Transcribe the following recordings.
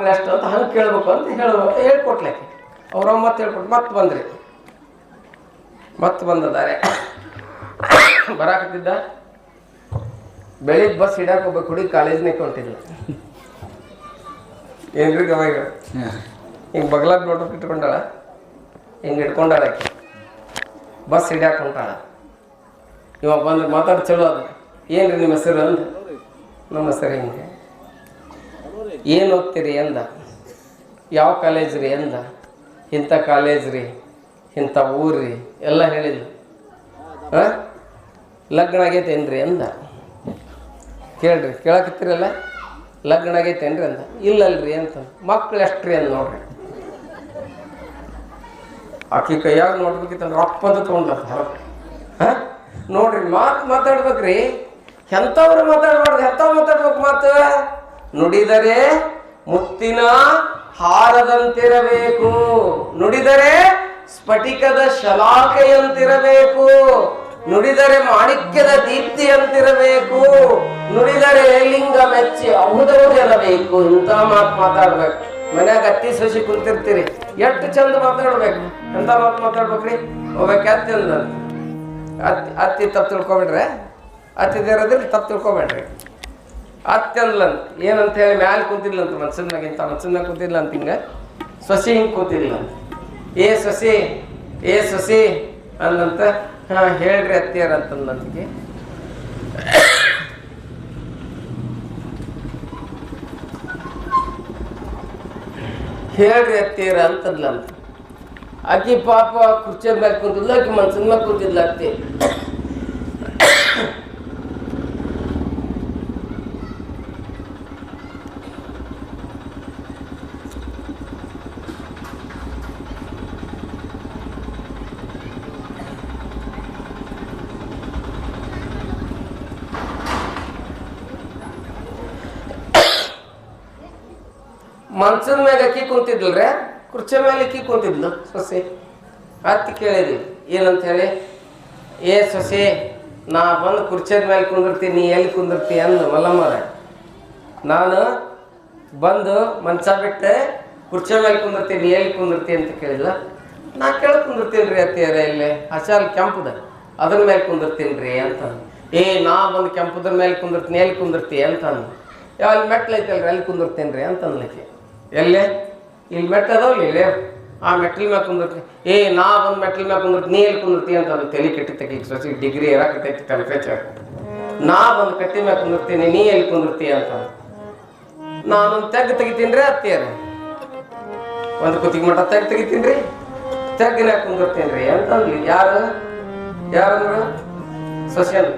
ಮಕ್ಳು ಎಷ್ಟು ಅಂತ ಹಂಗೆ ಕೇಳ್ಬೇಕು ಅಂತ ಹೇಳುವ ಹೇಳ್ಕೊಟ್ಲಕ್ಕೆ ಅವ್ರ ಮತ್ತೆ ಹೇಳ್ಕೊಟ್ಟು ಮತ್ತೆ ಬಂದ್ರಿ. ಮತ್ತೆ ಬಂದದಾರೆ. ಬರಾಕತ್ತಿದ್ದ? ಬೆಳಿಗ್ಗೆ ಬಸ್ ಹಿಡಾಕ ಹೋಗ್ಬೇಕು. ಹುಡುಗಿ ಕಾಲೇಜ್ನೇ ಹೊಂಟಿದ್ಲು ಏನ್ರಿ ಗವಾಗ ಹಿಂಗೆ ಬಗ್ಲಾಗ ನೋಡ್ಬೇಕು ಇಟ್ಕೊಂಡಾಳ? ಹಿಂಗೆ ಇಟ್ಕೊಂಡಾಳ ಬಸ್ ಹಿಡ್ಯಾಕ ಹೊಂಟಾಳ. ಇವಾಗ ಬಂದ್ರೆ ಮಾತಾಡಿ ಚಲೋ ಅದು. ಏನ್ರಿ ನಿಮ್ಮ ಹೆಸರು ಅಂದ್ರೆ ನಮ್ಮ ಹೆಸರು ಹಿಂಗೆ? ಏನು ಓದ್ತೀರಿ ಅಂದ. ಯಾವ ಕಾಲೇಜ್ ರೀ ಅಂದ. ಇಂಥ ಕಾಲೇಜ್ ರೀ, ಇಂಥ ಊರು ರೀ, ಎಲ್ಲ ಹೇಳಿದ್ರು ಹಾಂ? ಲಗ್ನ ಆಗೈತೇನ್ರಿ ಅಂದ. ಕೇಳ್ರಿ, ಕೇಳಕತ್ತಿರಲ್ಲ? ಲಗ್ನ ಆಗೈತೇನ್ರಿ ಅಂದ. ಇಲ್ಲಲ್ರಿ ಅಂತ. ಮಕ್ಳು ಎಷ್ಟ್ರಿ ಅಂದ ನೋಡ್ರಿ. ಆಕಿ ಕೈಯಾಗ ನೋಡ್ಬೇಕಿತ್ತಂದ್ರೆ ರೊಕ್ಕ ಅಂತ ತೊಗೊಂಡ ಹಾಂ? ನೋಡ್ರಿ, ಮಾತು ಮಾತಾಡ್ಬೇಕ್ರಿ. ಎಂಥವ್ರು ಮಾತಾಡ್ಬಾರ್ದು, ಎಂಥವ್ ಮಾತಾಡ್ಬೇಕು ಮಾತು? ನುಡಿದರೆ ಮುತ್ತಿನ ಹಾರದಂತಿರಬೇಕು. ನುಡಿದರೆ ಸ್ಫಟಿಕದ ಶಲಾಖೆಯಂತಿರಬೇಕು ನುಡಿದರೆ ಮಾಣಿಕ್ಯದ ದೀಪ್ತಿಯಂತಿರಬೇಕು. ನುಡಿದರೆ ಲಿಂಗ ಮೆಚ್ಚಿ ಅಹುದೌದೆರಬೇಕು ಇಂಥ ಮಾತು ಮಾತಾಡ್ಬೇಕು. ಮನ್ಯಾಗ ಅತ್ತಿ ಸಸಿ ಕುಂತಿರ್ತೀರಿ. ಎಷ್ಟು ಚಂದ ಮಾತಾಡ್ಬೇಕು. ಎಂತ ಮಾತು ಮಾತಾಡ್ಬೇಕ್ರಿ? ಒಬ್ಬಕ್ಕೆ ಅತ್ತಿ ಅಂದ ಅತ್ತಿ ಅತ್ತಿ ತಪ್ಪು ತಿಳ್ಕೊಬೇಡ್ರೆ. ಅತ್ತಿದಿರೋದ್ರಲ್ಲಿ ತಪ್ಪು ತಿಳ್ಕೊಬೇಡ್ರಿ. ಅಂದ್ಲಂತ ಏನಂತ ಹೇಳಿ ಮ್ಯಾಲೆ ಕೂತಿದ್ಲಂತ ಮನ್ಸನ್ನಾಗಿಂತ ಕೂತಿಲ್ಲ ಅಂತ ಹಿಂಗ. ಸೊಸಿ ಹಿಂಗೆ ಅಂತ ಏ ಸೊಸಿ ಏ ಸೊಸಿ ಅಂದಂತ ಹಾ, ಹೇಳ್ರಿ ಅತ್ತಿಯರ್ ಅಂತಂದಂತಿಗೆ ಹೇಳ್ರಿ ಅತ್ತಿಯರ ಅಂತಂದ್ಲಂತ. ಆಕಿ ಪಾಪ ಕುರ್ಚಿ ಮೇಲೆ ಕುಂತಿದ್ಲ ಆಕಿ ಮನ್ಸನ್ ಕೂತಿಲ್ಲ ಕುಂತಿದ್ಲ ಅತ್ತಿ. ಮನ್ಸದ ಮ್ಯಾಗ ಅಕ್ಕಿ ಕುಂತಿದ್ಲ್ರೆ ಕುರ್ಚಿ ಮೇಲೆ ಅಕ್ಕಿ ಕುಂತಿದ್ಲು, ಸೊಸೆ. ಅತ್ತಿ ಕೇಳಿದ್ವಿ ಏನಂತ ಹೇಳಿ? ಏ ಸೊಸೆ, ನಾ ಬಂದು ಕುರ್ಚಿದ ಮೇಲೆ ಕುಂದಿರ್ತೀನಿ, ನೀ ಎಲ್ಲಿ ಕುಂದಿರ್ತಿ? ಅಂದ ಮಲ್ಲಮ್ಮರ ನಾನು ಬಂದು ಮಂಚ ಬಿಟ್ಟೆ, ಕುರ್ಚಿ ಮೇಲೆ ಕುಂದಿರ್ತೀನಿ, ನೀ ಎಲ್ಲಿ ಕುಂದಿರ್ತಿ? ಅಂತ ಕೇಳಿಲ್ಲ ನಾ ಕೇಳ ಕುಂದಿರ್ತೀನಿ ರೀ ಅತ್ತಿಯರ ಇಲ್ಲಿ ಹಸಾಲ್ ಕೆಂಪದ, ಅದ್ರ ಮೇಲೆ ಕುಂದಿರ್ತೀನಿ ರೀ ಅಂತ. ಏ, ನಾ ಬಂದು ಕೆಂಪದ್ರ ಮೇಲೆ ಕುಂದಿರ್ತೀನಿ, ಎಲ್ಲಿ ಕುಂದಿರ್ತಿ? ಅಂತ ಅಂದ ಯಾವ ಅಲ್ಲಿ ಮೆಟ್ಲು ಐತಲ್ರಿ, ಅಲ್ಲಿ ಕುಂದಿರ್ತೀನಿ ರೀ ಅಂತ ಅನ್ಲಿಕ್ಕೆ ಎಲ್ಲೇ? ಇಲ್ಲಿ ಮೆಟ್ಲು ಅದಾವಲ್ಲ ಇಲ್ಲಿ? ಆ ಮೆಟ್ಲ ಮ್ಯಾಗ ಕುಂದಿರ್ತಿ. ಏ, ನಾ ಬಂದು ಮೆಟ್ಲ ಮ್ಯಾಗ ಕುಂದಿರ್ತಿ. ನೀ ಎಲ್ಲಿ ಕುಂದಿರ್ತಿ ಅಂತ ಅದು ತಲೆ ಕೆಟ್ಟಿ ತೆಗಿ ಸೊಸಿ ಡಿಗ್ರಿ ಇರಾಕತ್ತೈತಿ ಟೆಂಪ್ರೇಚರ್ ನಾ ಬಂದು ಕಟ್ಟಿ ಮ್ಯಾಗ ಕುಂದಿರ್ತೀನಿ. ನೀ ಎಲ್ಲಿ ಕುಂದಿರ್ತಿ ಅಂತ. ನಾನು ತೆಗ್ ತೆಗಿತೀನಿ ರೀ ಅತ್ತಿಯರ. ಒಂದು ಕುತ್ತಿಗೆ ಮಟ್ಟ ತೆಗ್ ತೆಗಿತೀನಿ ರೀ ತೆಗ್ಗಿನಾಗ ಕುಂದಿರ್ತೀನಿ ಅಂತಂದ್ಲಿ ಯಾರು? ಯಾರಂದ್ರ? ಸೊಸೆನ್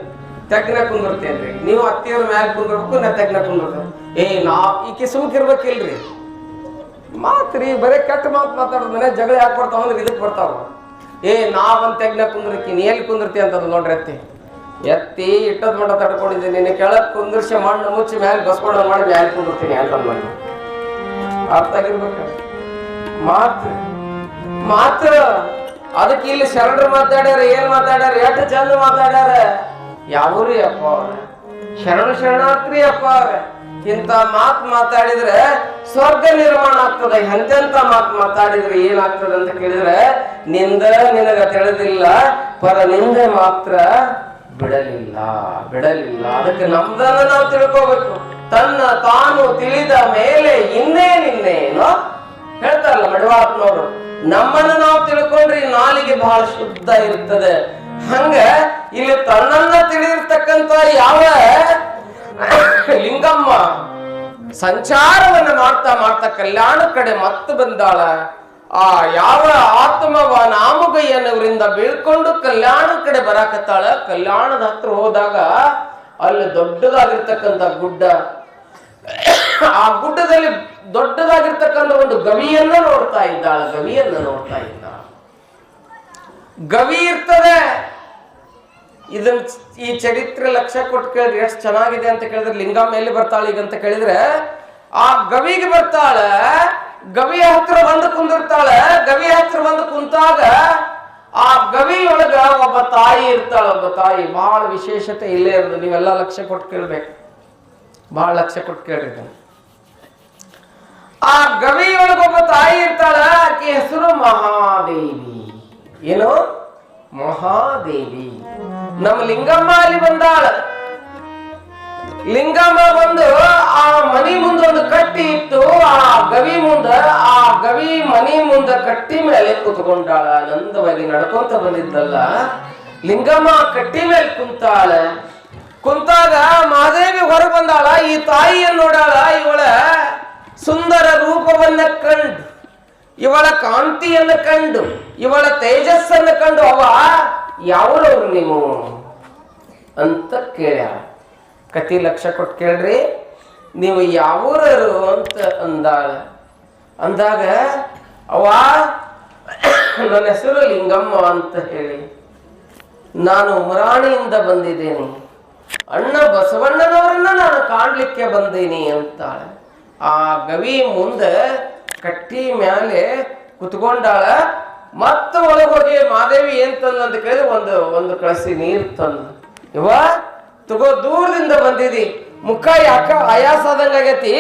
ತೆಗ್ಗಿನಾಗ ಕುಂದಿರ್ತೇನೆ ರೀ ನೀವು ಅತ್ತಿಯವ್ರ ಮ್ಯಾಗ ಕುಂದಿರ್ಬೇಕು, ನಾ ತೆಗ್ನ ಕುಂದಿರ್ತೇನೆ. ಏ, ನಾ ಈಕೆ ಸುಮ್ಕಿರ್ಬೇಕಿಲ್ರಿ ಮಾತ್ರಿ, ಬರೀ ಕೆಟ್ಟ ಮಾತು ಮಾತಾಡೋದು ಮನೆ ಜಗಳ ಯಾಕೆ ಬರ್ತಾವ ಅಂದ್ರೆ ಇದಕ್ಕೆ ಬರ್ತಾವ ಏ, ನಾವಂತ ತೆಗ್ನ ತೆಗ್ನಾಗ ಕುಂದಿರ್ತಿ ನೀ ಎಲ್ಲಿ ಕುಂದಿರ್ತಿ ಅಂತದ್ ನೋಡ್ರಿ ಎತ್ತಿ ಎತ್ತಿ ಇಟ್ಟದ್ ಮಂಡ ತಡ್ಕೊಂಡಿದ್ದೀನಿ, ನಿನ್ನ ಕೆಳಗೆ ಕುಂದಿರ್ಸಿ ಮಣ್ಣು ಮುಚ್ಚಿ ಮ್ಯಾಲೆ ಬಸ್ಕೊಂಡ ಮಾಡಿ ಮ್ಯಾಲೆ ಕುಂದಿರ್ತೀನಿ ಅಂತ ಮಾಡಿ ಅರ್ಥ ಆಗಿರ್ಬೇಕು? ಮಾತು ಮಾತ್ರ, ಅದಕ್ಕೆ ಇಲ್ಲಿ ಶರಣರು ಮಾತಾಡ್ಯಾರ, ಏನ್ ಮಾತಾಡ್ಯಾರ, ಎಷ್ಟು ಚಂದ ಮಾತಾಡ್ಯಾರ? ಯಾವ್ರಿ ಅಪ್ಪ ಅವ್ರ. ಶರಣ ಶರಣಾತ್ರಿ ಅಪ್ಪ ಅವ್ರ. ಇಂಥ ಮಾತ್ ಮಾತಾಡಿದ್ರೆ ಸ್ವರ್ಗ ನಿರ್ಮಾಣ ಆಗ್ತದೆ ಎಂತೆಂತ ಮಾತ್ ಮಾತಾಡಿದ್ರೆ ಏನಾಗ್ತದೆ ಅಂತ ಕೇಳಿದ್ರೆ, ನಿಂದ ನಿನಗ ತಿಳಿದಿಲ್ಲ, ಪರ ನಿಂದೆ ಮಾತ್ರ ಬಿಡಲಿಲ್ಲ ಬಿಡಲಿಲ್ಲ. ಅದಕ್ಕೆ ನಮ್ದನ್ನ ನಾವು ತಿಳ್ಕೋಬೇಕು. ತನ್ನ ತಾನು ತಿಳಿದ ಮೇಲೆ ಇನ್ನೇ ನಿನ್ನೇನೋ ಹೇಳ್ತಾರಲ್ಲ ಮಡಿವಾತ್ನವರು ನಮ್ಮನ್ನ ನಾವು ತಿಳ್ಕೊಂಡ್ರೆ ನಾಲಿಗೆ ಬಹಳ ಶುದ್ಧ ಇರ್ತದೆ. ಹಂಗ ಇಲ್ಲಿ ತನ್ನನ್ನ ತಿಳಿದಿರ್ತಕ್ಕಂತ ಯಾವ ಲಿಂಗಮ್ಮ, ಸಂಚಾರವನ್ನ ಮಾಡ್ತಾ ಮಾಡ್ತಾ ಕಲ್ಯಾಣ ಕಡೆ ಮತ್ತೆ ಬಂದಾಳ. ಆ ಯಾವ ಆತ್ಮವ ನಾಮಗಯ್ಯನವರಿಂದ ಬೀಳ್ಕೊಂಡು ಕಲ್ಯಾಣ ಕಡೆ ಬರಾಕತ್ತಾಳ. ಕಲ್ಯಾಣದ ಹತ್ರ ಹೋದಾಗ ಅಲ್ಲಿ ದೊಡ್ಡದಾಗಿರ್ತಕ್ಕಂಥ ಗುಡ್ಡ. ಆ ಗುಡ್ಡದಲ್ಲಿ ದೊಡ್ಡದಾಗಿರ್ತಕ್ಕಂಥ ಒಂದು ಗವಿಯನ್ನ ನೋಡ್ತಾ ಇದ್ದಾಳ. ಗವಿಯನ್ನ ನೋಡ್ತಾ ಇದ್ದಾಳ. ಗವಿ ಇರ್ತದೆ. ಇದನ್ ಈ ಚರಿತ್ರೆ ಲಕ್ಷ್ಯ ಕೊಟ್ಟು ಕೇಳಿದ್ರೆ ಎಷ್ಟು ಚೆನ್ನಾಗಿದೆ ಅಂತ ಕೇಳಿದ್ರೆ ಲಿಂಗ ಮೇಲೆ ಬರ್ತಾಳೆ ಈಗ ಅಂತ ಕೇಳಿದ್ರೆ, ಆ ಗವಿಗೆ ಬರ್ತಾಳ, ಗವಿಯ ಹತ್ರ ಬಂದು ಕುಂದಿರ್ತಾಳೆ ಗವಿ ಹತ್ರ ಬಂದು ಕುಂತಾಗ ಆ ಗವಿಯೊಳಗ ಒಬ್ಬ ತಾಯಿ ಇರ್ತಾಳ, ಒಬ್ಬ ತಾಯಿ. ಬಹಳ ವಿಶೇಷತೆ ಇಲ್ಲೇ ಇರೋದು. ನೀವೆಲ್ಲ ಲಕ್ಷ್ಯ ಕೊಟ್ಟು ಕೇಳ್ಬೇಕು ಬಹಳ ಲಕ್ಷ್ಯ ಕೊಟ್ಟು ಕೇಳ್ರಿ ಆ ಗವಿಯೊಳಗೊಬ್ಬ ತಾಯಿ ಇರ್ತಾಳ, ಆಕೆ ಹೆಸರು ಮಹಾದೇವಿ. ಏನು? ಮಹಾದೇವಿ. ನಮ್ಮ ಲಿಂಗಮ್ಮ ಅಲ್ಲಿ ಬಂದಾಳ. ಲಿಂಗಮ್ಮ ಬಂದು ಆ ಮನಿ ಮುಂದ ಒಂದು ಕಟ್ಟಿ ಇತ್ತು. ಆ ಗವಿ ಮುಂದ, ಆ ಗವಿ ಮನಿ ಮುಂದ ಕಟ್ಟಿ ಮೇಲೆ ಕುತ್ಕೊಂಡಾಳ. ಆನಂದವಾಗಿ ನಡ್ಕೊಂತ ಬಂದಿದ್ದಲ್ಲ. ಲಿಂಗಮ್ಮ ಕಟ್ಟಿ ಮೇಲೆ ಕುಂತಾಳ. ಕುಂತಾಗ ಮಹಾದೇವಿ ಹೊರ ಬಂದಾಳ. ಈ ತಾಯಿಯನ್ನು ನೋಡಾಳ. ಇವಳ ಸುಂದರ ರೂಪವನ್ನ ಕಂಡು ಇವಳ ಕಾಂತಿಯನ್ನು ಕಂಡು, ಇವಳ ತೇಜಸ್ಸನ್ನು ಕಂಡು ಅವ ಯಾವ್ರವ್ರು ನೀವು? ಅಂತ ಕೇಳ್ಯಾಳ ಕತಿ ಲಕ್ಷ ಕೊಟ್ಟು ಕೇಳ್ರಿ. ನೀವು ಯಾವೂರರು ಅಂತ ಅಂದಾಳ. ಅಂದಾಗ ಅವ, ನನ್ನ ಹೆಸರು ಲಿಂಗಮ್ಮ ಅಂತ ಹೇಳಿ, ನಾನು ಉಮರಾಣಿಯಿಂದ ಬಂದಿದ್ದೇನೆ. ಅಣ್ಣ ಬಸವಣ್ಣನವರನ್ನ ನಾನು ಕಾಣ್ಲಿಕ್ಕೆ ಬಂದೀನಿ ಅಂತಾಳೆ. ಆ ಗವಿ ಮುಂದೆ ಕಟ್ಟಿ ಮ್ಯಾಲೆ ಕುತ್ಕೊಂಡಾಳ, ಮತ್ತೆ ಒಳಗೋಗಿ ಮಾದೇವಿ ಏನ್ ತಂದ ಅಂತ ಕೇಳಿದ್ರೆ, ಒಂದು ಒಂದು ಕಳಸಿ ನೀರು ತಂದು. ಇವ ತಗೋ ದೂರದಿಂದ ಬಂದಿದಿ. ಮುಖ ಯಾಕ ಆಯಾಸ ಆದಂಗ ಆಗೈತಿ.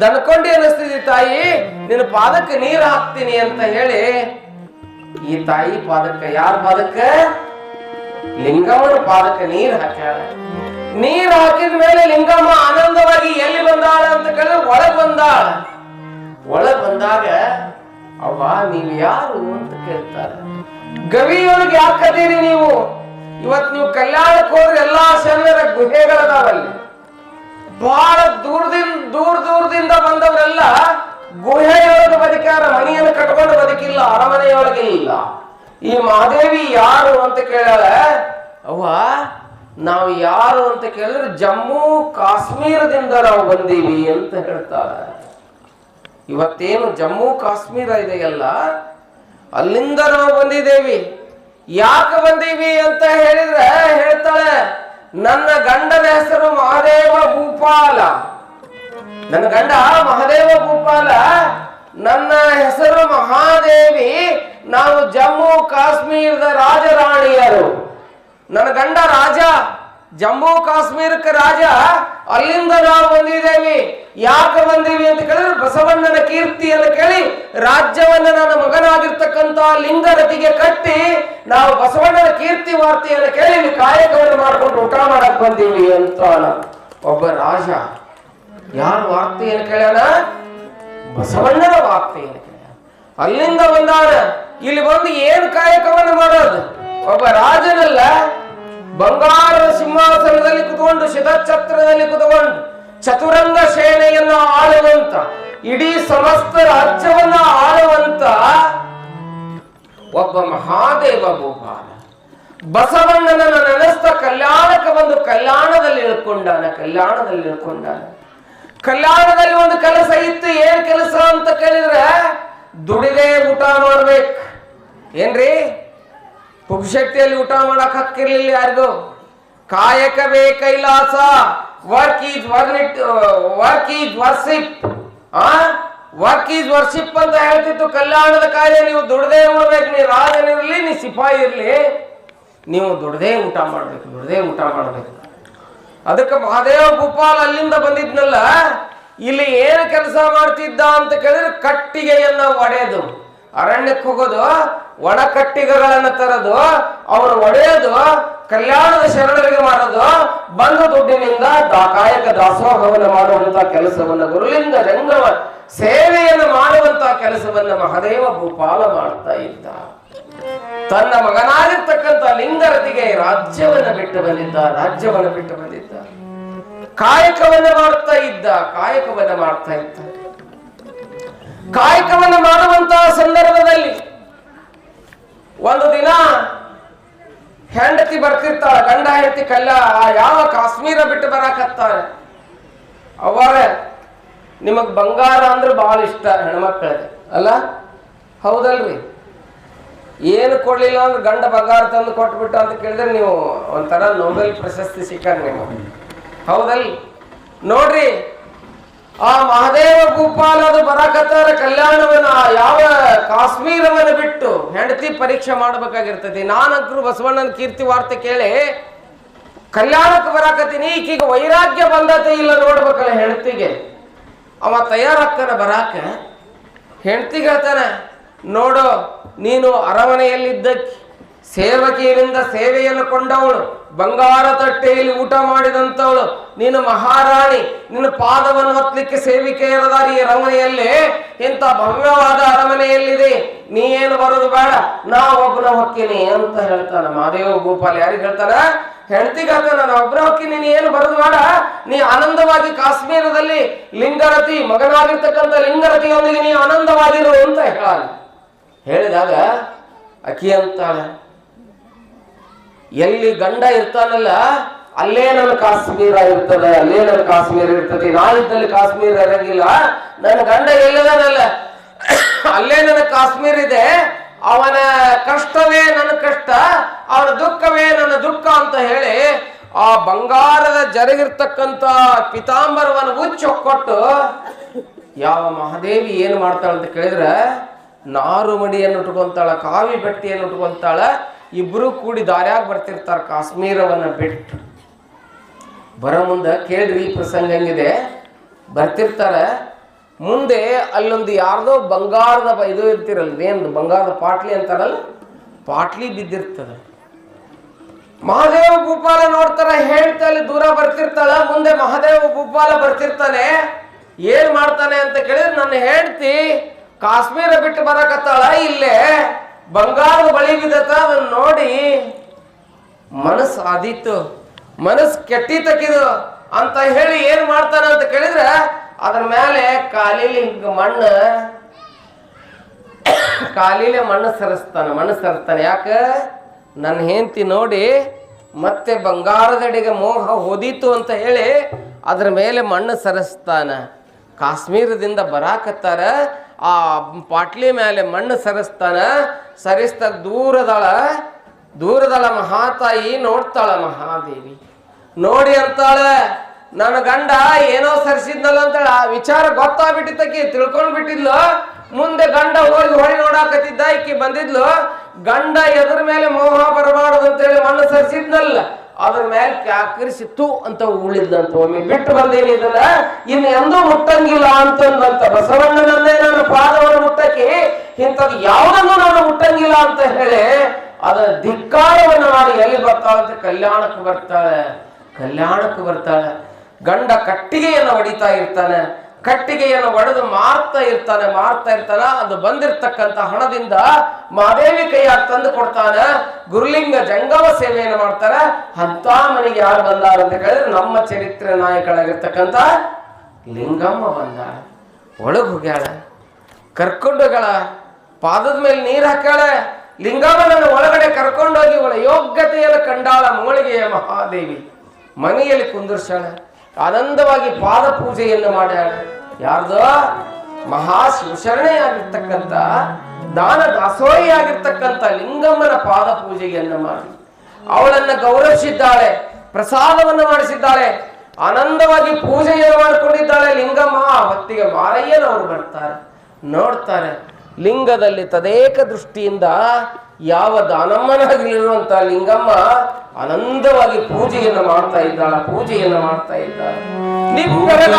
ದನ್ಕೊಂಡಿ ಅನಿಸ್ತಿದಿ ತಾಯಿ. ನಿನ್ನ ಪಾದಕ್ಕೆ ನೀರು ಹಾಕ್ತೀನಿ ಅಂತ ಹೇಳಿ, ಈ ತಾಯಿ ಪಾದಕ್ಕೆ ಯಾರ ಪಾದಕ್ಕೆ? ಲಿಂಗಮ್ಮನ ಪಾದಕ್ಕೆ ನೀರು ಹಾಕ್ಯಾಳ. ನೀರು ಹಾಕಿದ ಮೇಲೆ ಲಿಂಗಮ್ಮ ಆನಂದವಾಗಿ ಎಲ್ಲಿ ಬಂದಾಳ ಅಂತ ಕೇಳಿದ್ರೆ, ಒಳಗ್ ಬಂದಾಳ. ಒಳಗ್ ಬಂದಾಗ, ಅವ್ವ, ನೀವು ಯಾರು ಅಂತ ಕೇಳ್ತಾರೆ. ಗವಿಯೊಳಗೆ ಯಾಕದೀರಿ ನೀವು? ಇವತ್ ನೀವು ಕಲ್ಯಾಣಕ್ಕೆ ಹೋದ್ರೆ ಎಲ್ಲಾ ಶರಣರ ಗುಹೆಗಳದಾವಲ್ಲಿ. ಬಹಳ ದೂರದಿಂದ, ದೂರ ದೂರದಿಂದ ಬಂದವರೆಲ್ಲ ಗುಹೆಯೊಳಗೆ ಬದುಕಾರ ಮನೆಯನ್ನು ಕಟ್ಕೊಂಡು ಬದುಕಿಲ್ಲ ಅರಮನೆಯೊಳಗೆ ಇಲ್ಲ ಈ ಮಹಾದೇವಿ ಯಾರು ಅಂತ ಕೇಳ ಅವ್ವ, ನಾವು ಯಾರು ಅಂತ ಕೇಳಿದ್ರೆ ಜಮ್ಮು ಕಾಶ್ಮೀರದಿಂದ ನಾವು ಬಂದೀವಿ ಅಂತ ಹೇಳ್ತಾಳೆ. ಇವತ್ತೇನು ಜಮ್ಮು ಕಾಶ್ಮೀರ ಇದೆಯಲ್ಲ? ಅಲ್ಲಿಂದ ನಾವು ಬಂದಿದ್ದೇವಿ. ಯಾಕೆ ಬಂದೀವಿ ಅಂತ ಹೇಳಿದ್ರೆ ಹೇಳ್ತಾಳೆ, ನನ್ನ ಗಂಡನ ಹೆಸರು ಮಹಾದೇವ ಭೂಪಾಲ. ನನ್ನ ಗಂಡ ಮಹಾದೇವ ಭೂಪಾಲ, ನನ್ನ ಹೆಸರು ಮಹಾದೇವಿ, ನಾವು ಜಮ್ಮು ಕಾಶ್ಮೀರದ ರಾಜರಾಣಿಯರು. ನನ್ನ ಗಂಡ ರಾಜ ಜಮ್ಮು ಕಾಶ್ಮೀರಕ್ಕೆ ರಾಜ, ಅಲ್ಲಿಂದ ನಾವು ಬಂದಿದ್ದೇವೆ. ಯಾಕೆ ಬಂದೀವಿ ಅಂತ ಕೇಳಿದ್ರೆ ಬಸವಣ್ಣನ ಕೀರ್ತಿಯನ್ನು ಕೇಳಿ, ರಾಜ್ಯವನ್ನ ನನ್ನ ಮಗನಾಗಿರ್ತಕ್ಕಂತ ಲಿಂಗರತಿಗೆ ಕಟ್ಟಿ, ನಾವು ಬಸವಣ್ಣನ ಕೀರ್ತಿ ವಾರ್ತೆಯನ್ನು ಕೇಳಿ ಕಾಯಕವನ್ನು ಮಾಡ್ಕೊಂಡು ಊಟ ಮಾಡಕ್ ಬಂದೀವಿ ಅಂತ ಒಬ್ಬ ರಾಜ, ಯಾರ ವಾರ್ತೆಯನ್ನು ಕೇಳ್ಯಾನ? ಬಸವಣ್ಣನ ವಾರ್ತೆಯನ್ನು ಅಲ್ಲಿಂದ ಬಂದಾನ. ಇಲ್ಲಿ ಬಂದು ಏನ್ ಕಾಯಕವನ್ನು ಮಾಡೋದು? ಒಬ್ಬ ರಾಜನಲ್ಲ ಬಂಗಾರದ ಸಿಂಹಾಸನದಲ್ಲಿ ಕುತ್ಕೊಂಡು ಶಿತಛತ್ರದಲ್ಲಿ ಕುತ್ಕೊಂಡು ಚತುರಂಗ ಸೇನೆಯನ್ನ ಆಳುವಂತ, ಇಡೀ ಸಮಸ್ತ ರಾಜ್ಯವನ್ನ ಆಳುವಂತ ಒಬ್ಬ ಮಹಾದೇವ ಗೋಪಾಲ. ಬಸವಣ್ಣನನ್ನು ನೆನೆಸ್ತಾ ಕಲ್ಯಾಣಕ್ಕೆ ಬಂದು ಕಲ್ಯಾಣದಲ್ಲಿ ಇಳ್ಕೊಂಡಾನ ಕಲ್ಯಾಣದಲ್ಲಿ ಇಳ್ಕೊಂಡಾನ. ಕಲ್ಯಾಣದಲ್ಲಿ ಒಂದು ಕೆಲಸ ಇತ್ತು, ಏನ್ ಕೆಲಸ ಅಂತ ಕೇಳಿದ್ರೆ ದುಡಿದೇ ಊಟ ಮಾಡ್ಬೇಕು. ಏನ್ರಿ? ಪುಗ್ಶಕ್ತಿಯಲ್ಲಿ ಊಟ ಮಾಡಕ್ ಹಕ್ಕಿರ್ಲಿಲ್ಲ ಯಾರಿಗೂ ಕಾಯಕವೇ ಕೈಲಾಸ ವರ್ಕ್ ಈಸ್ ವರ್ನಿಟ್ ವರ್ಕ್ ಈಸ್ ವರ್ಶಿಪ್ ಆ? ವರ್ಕ್ ಈಸ್ ವರ್ಷಿಪ್ ಅಂತ ಹೇಳ್ತಿತ್ತು. ಕಲ್ಯಾಣದ ಕಾರ್ಯ, ನೀವು ದುಡ್ದೇ ಮಾಡ್ಬೇಕು, ನೀ ರಾಜನಿರ್ಲಿ ನೀ ಸಿಪಾಯಿ ಇರ್ಲಿ. ನೀವು ದುಡ್ದೇ ಊಟ ಮಾಡ್ಬೇಕು, ದುಡ್ದೇ ಊಟ ಮಾಡ್ಬೇಕು. ಅದಕ್ಕೆ ಮಹಾದೇವ ಗೋಪಾಲ್ ಅಲ್ಲಿಂದ ಬಂದಿದ್ನಲ್ಲ, ಇಲ್ಲಿ ಏನು ಕೆಲಸ ಮಾಡ್ತಿದ್ದ ಅಂತ ಕೇಳಿದ್ರೆ ಕಟ್ಟಿಗೆಯನ್ನ ಒಡೆದು ಅರಣ್ಯಕ್ಕೆ ಹೋಗೋದು. ಒಣ ತರದು ಅವನು ಒಡೆಯೋದು, ಕಲ್ಯಾಣದ ಶರಣರಿಗೆ ಮಾಡೋದು ಬಂದ ದುಡ್ಡಿನಿಂದ ದಾಕಾಯಕ ದಾಸೋಹವನ್ನು ಮಾಡುವಂತ ಕೆಲಸವನ್ನ ಗುರುಲಿಂಗ ರಂಗವ ಸೇವೆಯನ್ನು ಮಾಡುವಂತ ಕೆಲಸವನ್ನ ಮಹಾದೇವ ಭೂಪಾಲ ಮಾಡ್ತಾ ಇದ್ದ. ತನ್ನ ಮಗನಾಗಿರ್ತಕ್ಕಂಥ ಲಿಂಗರತಿಗೆ ರಾಜ್ಯವನ್ನ ಬಿಟ್ಟು ಬಂದಿದ್ದ, ರಾಜ್ಯವನ್ನ ಬಿಟ್ಟು ಬಂದಿದ್ದ. ಕಾಯಕವನ್ನ ಮಾಡ್ತಾ ಇದ್ದ, ಕಾಯಕವನ್ನ ಮಾಡ್ತಾ ಇದ್ದ. ಕಾಯಕವನ್ನ ಮಾಡುವಂತಹ ಸಂದರ್ಭದಲ್ಲಿ ಒಂದು ದಿನ ಹೆಂಡತಿ ಬರ್ತಿರ್ತಾಳ, ಗಂಡ ಹೆಂಡತಿ ಕಲ್ಲ ಯಾವ ಕಾಶ್ಮೀರ ಬಿಟ್ಟು ಬರಾಕತ್ತಾರೆ ಅವರ, ನಿಮಗ್ ಬಂಗಾರ ಅಂದ್ರೆ ಬಹಳ ಇಷ್ಟ ಹೆಣ್ಮಕ್ಳಿಗೆ, ಅಲ್ಲ? ಹೌದಲ್ರಿ? ಏನು ಕೊಡ್ಲಿಲ್ಲ ಅಂದ್ರೆ ಗಂಡ ಬಂಗಾರ ತಂದು ಕೊಟ್ಬಿಟ್ಟು ಅಂತ ಕೇಳಿದ್ರೆ ನೀವು ಒಂಥರ ನೊಬೆಲ್ ಪ್ರಶಸ್ತಿ ಸಿಕ್ಕ ನೀವು ಹೌದಲ್ ನೋಡ್ರಿ ಆ ಮಹಾದೇವ ಗೋಪಾಲದು ಬರಾಕತ್ತಾರ ಕಲ್ಯಾಣವನ್ನ ಯಾವ ಕಾಶ್ಮೀರವನ್ನ ಬಿಟ್ಟು ಹೆಂಡತಿ ಪರೀಕ್ಷೆ ಮಾಡಬೇಕಾಗಿರ್ತದೆ. ನಾನಂತರೂ ಬಸವಣ್ಣನ ಕೀರ್ತಿ ವಾರ್ತೆ ಕೇಳಿ, ಕಲ್ಯಾಣಕ್ಕೆ ಬರಾಕತ್ತೀನಿ, ಈಕೀಗ ವೈರಾಗ್ಯ ಬಂದತೆ ಇಲ್ಲ ನೋಡ್ಬೇಕಲ್ಲ ಹೆಂಡತಿಗೆ. ಅವ ತಯಾರಾಗ್ತಾನೆ ಬರಾಕ. ಹೆಂಡತಿಗೆ ಹೇಳ್ತಾನೆ, ನೋಡು, ನೀನು ಅರಮನೆಯಲ್ಲಿದ್ದ ಸೇವಕಿಯರಿಂದ ಸೇವೆಯನ್ನು ಕೊಂಡವಳು. ಬಂಗಾರ ತಟ್ಟೆಯಲ್ಲಿ ಊಟ ಮಾಡಿದಂಥವಳು ನೀನು ಮಹಾರಾಣಿ, ನಿನ್ನ ಪಾದವನ್ನು ಹೊತ್ತಲಿಕ್ಕೆ ಸೇವಿಕೆಯರದಾರ ಈ ಅರಮನೆಯಲ್ಲಿ ಇಂಥ ಭವ್ಯವಾದ ಅರಮನೆಯಲ್ಲಿದೆ. ನೀ ಏನು ಬರೋದು ಬೇಡ ನಾ ಒಬ್ಬನ ಹೊಕ್ಕಿನಿ ಅಂತ ಹೇಳ್ತಾನ ಮಾದೇವ ಗೋಪಾಲ್. ಯಾರಿಗೆ ಹೇಳ್ತಾರ ಹೆಂಡತಿಗೆ ನಾನು ಒಬ್ಬರ ಹೊಕ್ಕಿನಿ, ನೀ ಏನು ಬರೋದು ಬೇಡ. ನೀ ಆನಂದವಾಗಿ ಕಾಶ್ಮೀರದಲ್ಲಿ ಲಿಂಗರತಿ, ಮಗನಾಗಿರ್ತಕ್ಕಂಥ ಲಿಂಗರತಿಯೊಂದಿಗೆ ನೀ ಆನಂದವಾಗಿರು ಅಂತ ಹೇಳ ಹೇಳಿದಾಗ ಅಕ್ಕಿ ಅಂತಾಳೆ ಎಲ್ಲಿ ಗಂಡ ಇರ್ತಾನಲ್ಲ, ಅಲ್ಲೇ ನನ್ನ ಕಾಶ್ಮೀರ ಇರ್ತದೆ, ಅಲ್ಲೇ ನನ್ನ ಕಾಶ್ಮೀರ ಇರ್ತದೆ. ನಾನಿದ್ದಲ್ಲಿ ಕಾಶ್ಮೀರ ಇರಂಗಿಲ್ಲ. ನನ್ನ ಗಂಡ ಎಲ್ಲದಾನಲ್ಲ, ಅಲ್ಲೇ ನನ್ನ ಕಾಶ್ಮೀರ ಇದೆ. ಅವನ ಕಷ್ಟವೇ ನನ್ನ ಕಷ್ಟ, ಅವನ ದುಃಖವೇ ನನ್ನ ದುಃಖ ಅಂತ ಹೇಳಿ ಆ ಬಂಗಾರದ ಜರಗಿರ್ತಕ್ಕಂತ ಪಿತಾಂಬರವನ್ನು ಕೊಟ್ಟು ಯಾವ ಮಹಾದೇವಿ ಏನು ಮಾಡ್ತಾಳಂತ ಕೇಳಿದ್ರೆ ನಾರು ಮಡಿಯನ್ನು ಉಟ್ಕೊಂತಾಳ ಕಾವಿ ಬಟ್ಟೆಯನ್ನು ಉಟ್ಕೊಂತಾಳ ಇಬ್ರು ಕೂಡಿ ದಾರ್ಯಾಗ ಬರ್ತಿರ್ತಾರ ಕಾಶ್ಮೀರವನ್ನ ಬಿಟ್ಟು. ಬರೋ ಮುಂದೆ ಕೇಳ್ರಿ ಪ್ರಸಂಗ ಹೆಂಗಿದೆ? ಬರ್ತಿರ್ತಾರ. ಮುಂದೆ ಅಲ್ಲೊಂದು ಯಾರ್ದೋ ಬಂಗಾರದ ಇದು ಇರ್ತಿರಲ್ಲ ಏನು ಬಂಗಾರದ ಪಾಟ್ಲಿ ಅಂತಾರಲ್ಲ? ಪಾಟ್ಲಿ ಬಿದ್ದಿರ್ತದೆ. ಮಹಾದೇವ ಭೂಪಾಲ ನೋಡ್ತಾರ, ಹೇಳ್ತಾ ಅಲ್ಲಿ ದೂರ ಬರ್ತಿರ್ತಾಳ, ಮುಂದೆ ಮಹಾದೇವ ಭೂಪಾಲ ಬರ್ತಿರ್ತಾನೆ. ಏನ್ ಮಾಡ್ತಾನೆ ಅಂತ ಕೇಳಿದ್ರೆ, ನನ್ನ ಹೇಳ್ತಿ ಕಾಶ್ಮೀರ ಬಿಟ್ಟು ಬರಕತ್ತಾಳ, ಇಲ್ಲೇ ಬಂಗಾರದ ಬಳಿ ಬಿದ್ದತ್ತ ಅದನ್ನ ನೋಡಿ ಮನಸ್ಸು ಆದಿತ್ತು. ಮನಸ್ಸು ಕೆಟ್ಟಿ ತಕ್ಕಿದು ಅಂತ ಹೇಳಿ ಏನ್ ಮಾಡ್ತಾನ ಅಂತ ಕೇಳಿದ್ರೆ ಅದ್ರ ಮೇಲೆ ಕಾಲಿಲಿ ಹಿಂಗ ಮಣ್ಣು, ಕಾಲಿಲೆ ಮಣ್ಣು ಸರಿಸ್ತಾನ, ಮಣ್ಣು ಸರಿಸ್ತಾನೆ. ಯಾಕ? ನನ್ನ ಹೆಂಡತಿ ನೋಡಿ ಮತ್ತೆ ಬಂಗಾರದೆಡೆಗೆ ಮೋಹ ಹೊದಿತು ಅಂತ ಹೇಳಿ ಅದ್ರ ಮೇಲೆ ಮಣ್ಣು ಸರಿಸ್ತಾನ. ಕಾಶ್ಮೀರದಿಂದ ಬರಾಕತ್ತಾರ. ಆ ಪಾಟ್ಲಿ ಮೇಲೆ ಮಣ್ಣು ಸರಿಸ್ತಾನ, ಸರಿಸ್ತ ದೂರದಳ ದೂರದಳ ಮಹಾತಾಯಿ ನೋಡ್ತಾಳ ಮಹಾದೇವಿ. ನೋಡಿ ಅಂತಾಳೆ, ನನ್ನ ಗಂಡ ಏನೋ ಸರಿಸಿದ್ನಲ್ಲ ಅಂತೇಳಿ, ಆ ವಿಚಾರ ಗೊತ್ತಾಗ್ಬಿಟ್ಟಿತ್ತಕಿ, ತಿಳ್ಕೊಂಡ್ ಬಿಟ್ಟಿದ್ಲು. ಮುಂದೆ ಗಂಡ ಹೋಗಿ ಹೊಳಿ ನೋಡಾಕತ್ತಿದ್ದ, ಈಕಿ ಬಂದಿದ್ಲು. ಗಂಡ ಎದುರ ಮೇಲೆ ಮೋಹ ಬರಬಾರದು ಅಂತೇಳಿ ಮಣ್ಣು ಸರಿಸಿದ್ನಲ್ಲ. ಅದ್ರ ಮೇಲೆ ಕ್ಯಾಕರಿಸಿತ್ತು ಅಂತ ಉಳಿದಂತ ಒಮ್ಮೆ ಬಿಟ್ಟು ಬಂದೇನಿ ಇದನ್ನ. ಇನ್ನು ಎಂದೂ ಮುಟ್ಟಂಗಿಲ್ಲ ಅಂತಂದಂತ ಬಸವಣ್ಣನನ್ನೇ ನನ್ನ ಪಾದವನ್ನು ಮುಟ್ಟಕ್ಕೆ ಇಂಥದ್ದು ಯಾವುದನ್ನು ನಾನು ಮುಟ್ಟಂಗಿಲ್ಲ ಅಂತ ಹೇಳಿ ಅದರ ಧಿಕ್ಕಾರವನ್ನು ಮಾಡಿ ಎಲ್ಲಿ ಬರ್ತಾಳಂತೆ ಕಲ್ಯಾಣಕ್ಕೆ ಬರ್ತಾಳೆ. ಕಲ್ಯಾಣಕ್ಕೆ ಬರ್ತಾಳೆ. ಗಂಡ ಕಟ್ಟಿಗೆಯನ್ನು ಹೊಡಿತಾ ಇರ್ತಾನೆ. ಕಟ್ಟಿಗೆಯನ್ನು ಒಡೆದು ಮಾರ್ತಾ ಇರ್ತಾನೆ, ಮಾರ್ತಾ ಇರ್ತಾನ. ಅದು ಬಂದಿರ್ತಕ್ಕಂಥ ಹಣದಿಂದ ಮಾದೇವಿ ಕೈಯಾಗಿ ತಂದು ಕೊಡ್ತಾನ. ಗುರುಲಿಂಗ ಜಂಗಮ ಸೇವೆಯನ್ನು ಮಾಡ್ತಾರೆ. ಅಂತ ಮನೆಗೆ ಯಾರು ಬಂದಾರ ಅಂತ ಕೇಳಿದ್ರೆ ನಮ್ಮ ಚರಿತ್ರೆ ನಾಯಕಳಾಗಿರ್ತಕ್ಕಂಥ ಲಿಂಗಮ್ಮ ಬಂದಾಳ. ಒಳಗ್ ಹೋಗ್ಯಾಳ. ಕರ್ಕೊಂಡೋಗಳ ಪಾದದ ಮೇಲೆ ನೀರು ಹಾಕ್ಯಾಳ. ಲಿಂಗಮ್ಮನನ್ನು ಒಳಗಡೆ ಕರ್ಕೊಂಡೋಗಿ ಒಳ ಯೋಗ್ಯತೆಯನ್ನು ಕಂಡಾಳ ಮೋಳಿಗೆಯ ಮಹಾದೇವಿ. ಮನೆಯಲ್ಲಿ ಕುಂದಿರ್ಸಾಳ ಆನಂದವಾಗಿ ಪಾದ ಪೂಜೆಯನ್ನು ಮಾಡ್ಯಾಳ. ಯಾರ್ದೋ? ಮಹಾ ಶಿವಶರಣೆಯಾಗಿರ್ತಕ್ಕಂಥ ದಾನ ದಾಸೋಹಿಯಾಗಿರ್ತಕ್ಕಂಥ ಲಿಂಗಮ್ಮನ ಪಾದ ಪೂಜೆಯನ್ನು ಮಾಡಿ. ಅವಳನ್ನು ಗೌರವಿಸಿದ್ದಾಳೆ, ಪ್ರಸಾದವನ್ನು ಮಾಡಿಸಿದ್ದಾಳೆ, ಆನಂದವಾಗಿ ಪೂಜೆಯನ್ನು ಮಾಡಿಕೊಂಡಿದ್ದಾಳೆ ಲಿಂಗಮ್ಮ. ಹೊತ್ತಿಗೆ ಮಾರಯ್ಯನವರು ಬರ್ತಾರೆ. ನೋಡ್ತಾರೆ, ಲಿಂಗದಲ್ಲಿ ತದೇಕ ದೃಷ್ಟಿಯಿಂದ ಯಾವ ದಾನಮ್ಮನಾಗಿರುವಂತ ಲಿಂಗಮ್ಮ ಆನಂದವಾಗಿ ಪೂಜೆಯನ್ನು ಮಾಡ್ತಾ ಇದ್ದಾಳ ಪೂಜೆಯನ್ನು ಮಾಡ್ತಾ ಇದ್ದಾಳೆ. ಲಿಂಗದ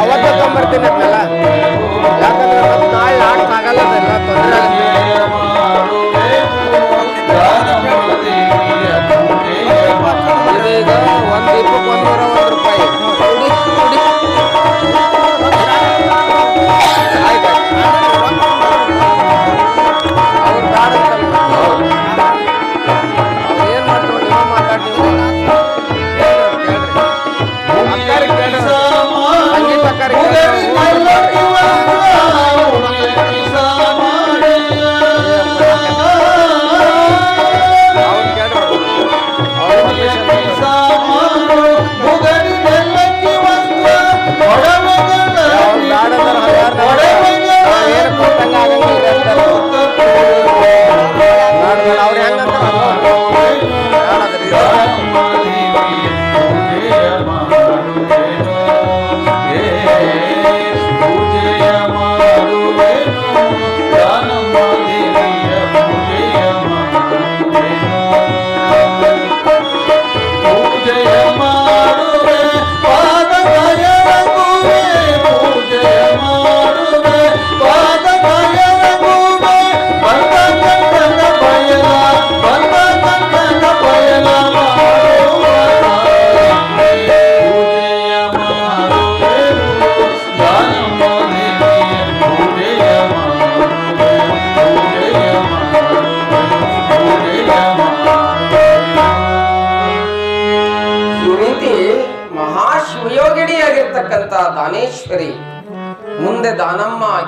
आवाज़ कम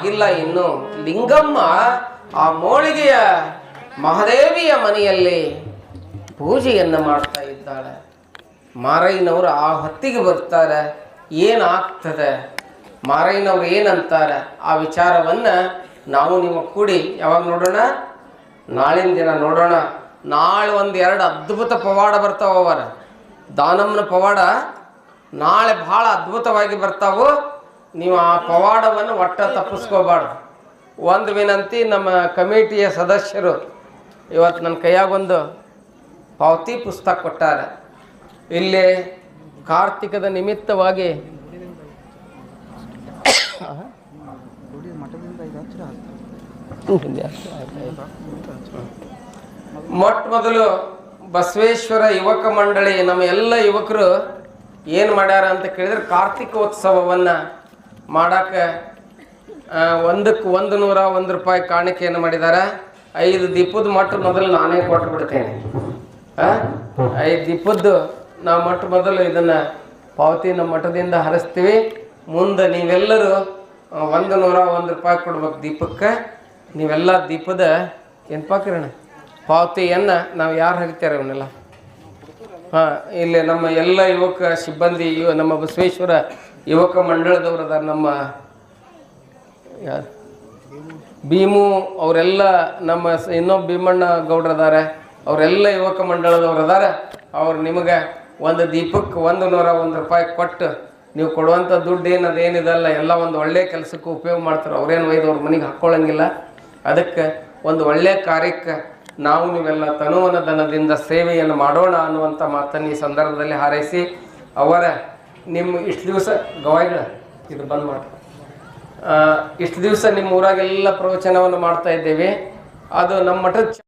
ಆಗಿಲ್ಲ ಇನ್ನು ಲಿಂಗಮ್ಮ ಆ ಮೋಳಿಗೆಯ ಮಹಾದೇವಿಯ ಮನೆಯಲ್ಲಿ ಪೂಜೆಯನ್ನು ಮಾಡ್ತಾ ಇದ್ದಾಳೆ. ಮಾರಯ್ಯನವರು ಆ ಹೊತ್ತಿಗೆ ಬರ್ತಾರೆ. ಏನಾಗ್ತದೆ? ಮಾರಯ್ಯನವ್ರು ಏನಂತಾರೆ? ಆ ವಿಚಾರವನ್ನ ನಾವು ನಿಮ್ಮ ಕೂಡಿ ಯಾವಾಗ ನೋಡೋಣ? ನಾಳಿನ ದಿನ ನೋಡೋಣ. ನಾಳೆ ಒಂದು ಎರಡು ಅದ್ಭುತ ಪವಾಡ ಬರ್ತಾವ ಅವರ. ದಾನಮ್ಮನ ಪವಾಡ ನಾಳೆ ಭಾಳ ಅದ್ಭುತವಾಗಿ ಬರ್ತಾವು. ನೀವು ಆ ಪವಾಡವನ್ನು ಒಟ್ಟ ತಪ್ಪಿಸ್ಕೋಬಾರ್ದು. ಒಂದು ವಿನಂತಿ ನಮ್ಮ ಕಮಿಟಿಯ ಸದಸ್ಯರು ಇವತ್ತು ನನ್ನ ಕೈಯಾಗೊಂದು ಪಾವತಿ ಪುಸ್ತಕ ಕೊಟ್ಟಾರೆ. ಇಲ್ಲಿ ಕಾರ್ತಿಕದ ನಿಮಿತ್ತವಾಗಿ ಮೊಟ್ಟ ಮೊದಲು ಬಸವೇಶ್ವರ ಯುವಕ ಮಂಡಳಿ ನಮ್ಮ ಎಲ್ಲ ಯುವಕರು ಏನು ಮಾಡ್ಯಾರ ಅಂತ ಕೇಳಿದ್ರೆ ಕಾರ್ತಿಕೋತ್ಸವವನ್ನು ಮಾಡಕ್ಕೆ ಒಂದಕ್ಕೆ ಒಂದು ನೂರ ಒಂದು ರೂಪಾಯಿ ಕಾಣಿಕೆಯನ್ನು ಮಾಡಿದ್ದಾರೆ ಐದು ದೀಪದ ಮಟ್ಟ ಮೊದಲು ನಾನೇ ಕೊಟ್ಟು ಬಿಡ್ತೇನೆ? ಐದು ದೀಪದ್ದು ನಾವು ಮಟ್ಟ ಮೊದಲು ಇದನ್ನು ಪಾವತಿ ನಮ್ಮ ಮಠದಿಂದ ಹರಿಸ್ತೀವಿ. ಮುಂದೆ ನೀವೆಲ್ಲರೂ ಒಂದು ನೂರ ಒಂದು ರೂಪಾಯಿ ಕೊಡ್ಬೇಕು ದೀಪಕ್ಕೆ. ನೀವೆಲ್ಲ ದೀಪದ ಏನಪ್ಪ ಕಿರಣ? ಪಾವತಿಯನ್ನು ನಾವು ಯಾರು ಹರಿತಾರೆ ಅವನ್ನೆಲ್ಲ ಇಲ್ಲಿ ನಮ್ಮ ಎಲ್ಲ ಯುವಕ ಸಿಬ್ಬಂದಿ ನಮ್ಮ ಬಸವೇಶ್ವರ ಯುವಕ ಮಂಡಳದವ್ರು ಅದಾರ ನಮ್ಮ ಭೀಮು ಅವರೆಲ್ಲ ನಮ್ಮ ಇನ್ನೊಬ್ಬ ಭೀಮಣ್ಣ ಗೌಡ್ರು ಅದಾರೆ ಅವರೆಲ್ಲ ಯುವಕ ಮಂಡಳದವ್ರು ಅದಾರ ಅವ್ರು ನಿಮಗೆ ಒಂದು ದೀಪಕ್ಕೆ ಒಂದು ನೂರ ಒಂದು ರೂಪಾಯಿ ಕೊಟ್ಟು ನೀವು ಕೊಡುವಂಥ ದುಡ್ಡು ಏನು ಅದೇನಿದಲ್ಲ, ಎಲ್ಲ ಒಂದು ಒಳ್ಳೆಯ ಕೆಲಸಕ್ಕೆ ಉಪಯೋಗ ಮಾಡ್ತಾರೆ. ಅವ್ರೇನು ಒಯ್ದು ಅವ್ರ ಮನೆಗೆ ಹಾಕ್ಕೊಳ್ಳಂಗಿಲ್ಲ. ಅದಕ್ಕೆ ಒಂದು ಒಳ್ಳೆಯ ಕಾರ್ಯಕ್ಕೆ ನಾವು ನೀವೆಲ್ಲ ತನುವನ ದನದಿಂದ ಸೇವೆಯನ್ನು ಮಾಡೋಣ ಅನ್ನುವಂಥ ಮಾತನ್ನು ಈ ಸಂದರ್ಭದಲ್ಲಿ ಹಾರೈಸಿ, ಅವರ, ನಿಮ್ಮ ಇಷ್ಟು ದಿವಸ, ಗವಾಯಿಗಳ, ಇದು ಬಂದ್ ಮಾಡಿ. ಇಷ್ಟು ದಿವಸ ನಿಮ್ಮ ಊರಾಗೆಲ್ಲ ಪ್ರವಚನವನ್ನು ಮಾಡ್ತಾ ಇದ್ದೇವೆ. ಅದು ನಮ್ಮ ಮಠದ